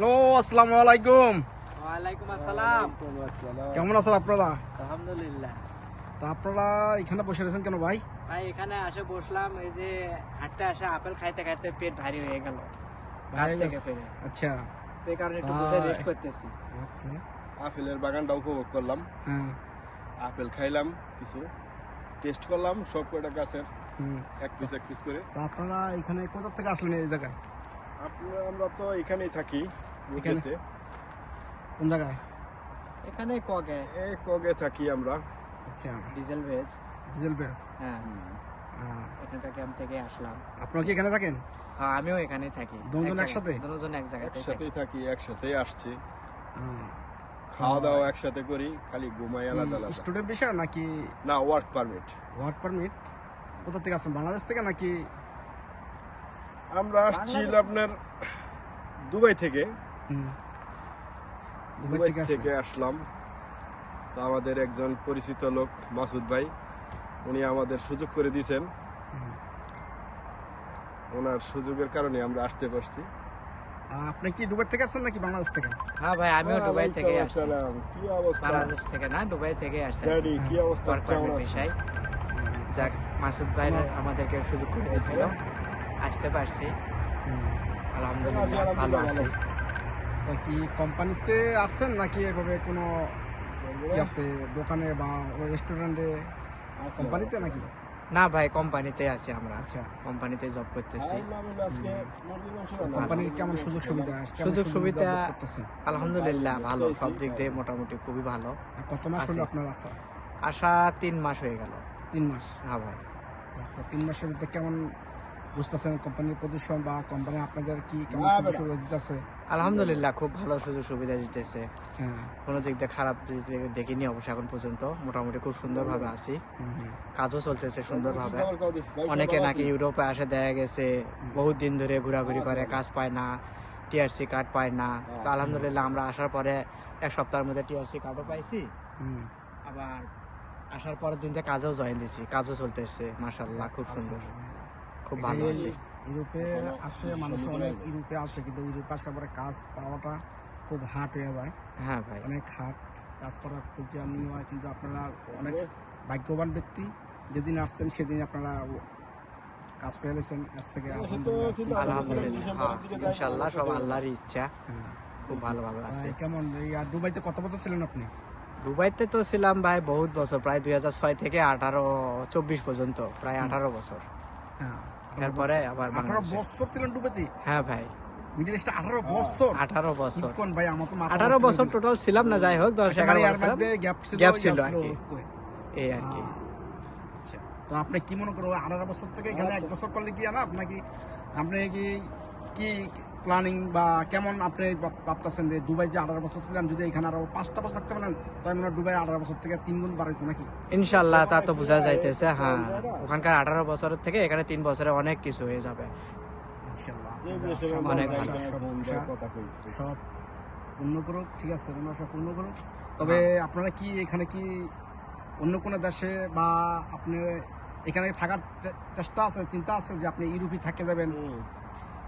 Hello আসসালামু আলাইকুম। ওয়ালাইকুম আসসালাম। কেমন আছেন আপনারা? আলহামদুলিল্লাহ। তা আপনারা এখানে বসে রয়েছেন কেন ভাই? ভাই এখানে আসে বসলাম এই যে হাঁটতে আসে আপেল খাইতে খাইতে পেট ভারী হয়ে গেল। আচ্ছা। তো কারণে একটু বসে রেস্ট করতেছি। আপেলের বাগানটা উপভোগ করলাম। হ্যাঁ। আপেল খাইলাম কিছু টেস্ট করলাম সব কয়টা গাছের এক পিস এক পিস করে। তা আপনারা এখানে কোথা থেকে আসলেন এই জায়গায়? আপনারা আমরা তো এখানেই থাকি। এখানে? কোন জায়গায়? এখানে কগে। এই কগে থাকি আমরা। আচ্ছা। Diesel veg. ডিজেল বেস হ্যাঁ। এখানকার ক্যাম্প থেকে আসলাম। আপনারা কি এখানে থাকেন? হ্যাঁ আমিও এখানেই থাকি। দুজন একসাথে? দুজন এক জায়গাতে থাকি। একসাথেই থাকি একসাথেই আসছি। খাওয়া দাওয়া একসাথে করি খালি ঘুমাই আলাদা আলাদা। স্টুডেন্ট বিষয় নাকি না ওয়ার্ক পারমিট ওয়ার্ক পারমিট কোথা থেকে আসছেন? বাংলাদেশ থেকে নাকি? আমরা আসছি আপনার দুবাই থেকে। দুবাই থেকে আসলাম। তো আমাদের একজন পরিচিত লোক মাসুদ ভাই উনি আমাদের সুযোগ করে দিয়েছেন। ওনার সুযোগের কারণে আমরা আসতে পারছি। আপনি কি দুবাই থেকে আসছেন নাকি বাংলাদেশ থেকে? হ্যাঁ ভাই আমিও দুবাই থেকে আসছি। কি অবস্থা? বাংলাদেশ থেকে না দুবাই থেকে আসছি। ড্যাডি কি অবস্থা? কেমন আছেন? যাক মাসুদ ভাই আমাদেরকে সুযোগ করে দিয়েছিল। আসতে পারছি। হুম। আলহামদুলিল্লাহ ভালো। আছি। তা কি কোম্পানিতে আসছেন নাকি এভাবে কোনো ইয়াতে দোকানে বা রেস্টুরেন্টে কোম্পানিতে নাকি? না ভাই কোম্পানিতে আছি আমরা। আচ্ছা। কোম্পানিতে জব করতেছি। কোম্পানির কেমন সুযোগ সুবিধা সুযোগ সুবিধা আলহামদুলিল্লাহ ভালো। সব দিক দিয়ে মোটামুটি খুবই ভালো। কত মাস। হলো আপনার আসা আসা তিন মাস হয়ে গেল। তিন মাস? হ্যাঁ ভাই। তিন মাসের মধ্যে কেমন বুঝতেছেন কোম্পানির প্রদূষণ বা কোম্পানি আপনাদের কি কেমন না, সুযোগ। সুবিধা দিতেছে? আলহামদুলিল্লাহ খুব ভালো সুযোগ সুবিধা দিতেছে। হ্যাঁ। কোনো দিক দিয়ে খারাপ দেখিনি অবশ্য এখন পর্যন্ত। মোটামুটি খুব সুন্দরভাবে আছি। কাজও চলতেছে সুন্দরভাবে। অনেকে নাকি ইউরোপে আসে দেখা গেছে। বহুত দিন ধরে ঘোরাঘুরি করে কাজ পায় না টিআরসি কার্ড পায় না। তো আলহামদুলিল্লাহ আমরা আসার পরে এক সপ্তাহের মধ্যে টিআরসি কার্ডও পাইছি। আবার আসার পরের দিন থেকে কাজেও জয়েন দিছি কাজও চলতে এসছে মাশাল্লাহ খুব সুন্দর। খুব ভালো আছে। ইউরোপে আসে মানুষ অনেক ইউরোপে আসে কিন্তু ইউরোপে আসার পরে কাজ পাওয়াটা খুব হার্ড হয়ে যায়। হ্যাঁ ভাই। অনেক হার্ড কাজ করা খুব জার্নি হয় কিন্তু আপনারা অনেক ভাগ্যবান ব্যক্তি যেদিন আসছেন সেদিন আপনারা কাজ পেয়ে গেছেন এর থেকে আলহামদুলিল্লাহ। আলহামদুলিল্লাহ। হ্যাঁ ইনশাল্লাহ সব আল্লাহর ইচ্ছা। খুব ভালোভাবে আছে। কেমন? আর দুবাইতে কত বছর ছিলেন আপনি? দুবাইতে তো ছিলাম ভাই বহুত বছর প্রায় দুই ছয় থেকে আঠারো চব্বিশ পর্যন্ত প্রায় আঠারো বছর। হ্যাঁ। তারপরে আবার আঠারো বছর ছিলেন ডুবেতে হ্যাঁ ভাই। মিডিল ইস্টে আঠারো বছর? আঠারো বছর। কোন ভাই আমার তো আঠারো বছর টোটাল ছিলাম না যাই হোক দশ আচ্ছা, এগারো গ্যাপ ছিল আর কি। এই আর কি। আচ্ছা তো আপনি কি মনে করেন আঠারো বছর থেকে এখানে এক বছর করলে কি না আপনাকে আপনি কি কি প্ল্যানিং বা কেমন আপনি ভাবতেছেন যে দুবাই যে আঠারো বছর ছিলেন যদি এখানে আরও পাঁচটা বছর থাকতে পারেন তাই মনে হয় দুবাই আঠারো বছর থেকে তিন গুণ বাড়াইতো নাকি ইনশাল্লাহ তা তো বোঝা যাইতেছে হ্যাঁ ওখানকার আঠারো বছরের থেকে এখানে তিন বছরে অনেক কিছু হয়ে যাবে সব অনেক সব। সব পূর্ণ করুক ঠিক আছে কোনো আশা পূর্ণ করুক তবে হ্যাঁ। আপনারা কি এখানে কি অন্য কোনো দেশে বা আপনি এখানে থাকার চেষ্টা আছে চিন্তা আছে যে আপনি ইউরোপে থাকে যাবেন।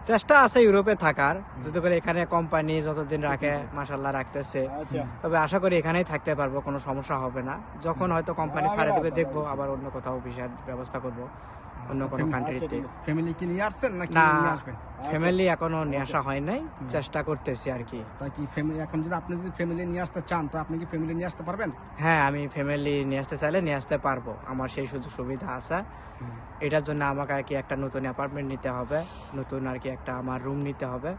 চেষ্টা আছে ইউরোপে থাকার যদি করে এখানে কোম্পানি যতদিন রাখে মাসাল্লাহ রাখতেছে। আচ্ছা। তবে আশা করি এখানেই থাকতে পারব কোনো সমস্যা হবে না। যখন হয়তো কোম্পানি ছাড়ে দেবে দেখব আবার অন্য কোথাও ভিসার ব্যবস্থা করব। অন্য কোনো কান্ট্রিতে ফ্যামিলি কি নিয়ে আসছেন নাকি নিয়ে আসবেন? ফ্যামিলি এখনও নিয়ে আসা হয় নাই চেষ্টা করতেছি আর কি। তাই কি ফ্যামিলি এখন যদি আপনি যদি ফ্যামিলি নিয়ে আসতে চান তো আপনি কি ফ্যামিলি নিয়ে আসতে পারবেন? হ্যাঁ আমি ফ্যামিলি নিয়ে আসতে চাইলে নিয়ে আসতে পারব। আমার সেই সুযোগ সুবিধা আছে। এটার জন্য আমাকে আর কি একটা নতুন অ্যাপার্টমেন্ট নিতে হবে নতুন আর কি একটা আমার রুম নিতে হবে।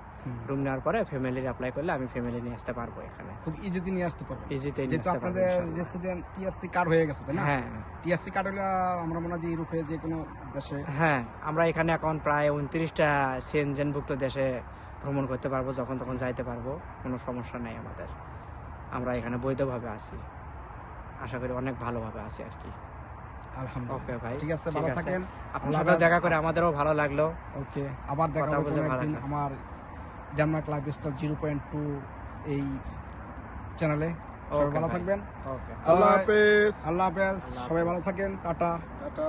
রুম নেওয়ার পরে ফ্যামিলির অ্যাপ্লাই করলে আমি ফ্যামিলি নিয়ে আসতে পারব এখানে। খুব ইজিতে নিয়ে আসতে পারবেন। ইজিতে যেহেতু আপনাদের রেসিডেন্ট টিআরসি কার্ড হয়ে গেছে তাই না? হ্যাঁ। টিআরসি কার্ড হলে আমরা মনে হয় যে ইউরোপে যে কোনো দেশে হ্যাঁ আমরা এখানে এখন প্রায় উনত্রিশটা দেশে ভ্রমণ করতে পারব যখন তখন যাইতে পারব কোনো সমস্যা নেই আমাদের। আমরা এখানে বৈধভাবে আছি। আশা করি অনেক ভালোভাবে আছি আর কি। আলহামদুলিল্লাহ। ওকে ভাই ঠিক আছে ভালো। থাকেন। আপনার সাথে দেখা করে আমাদেরও ভালো লাগল। ওকে আবার দেখা হবে আমার Denmark life style zero point two এই চ্যানেলে সবাই ভালো থাকবেন। আল্লাহ হাফেজ। আল্লাহ হাফেজ। সবাই ভালো থাকেন। টাটা। টাটা।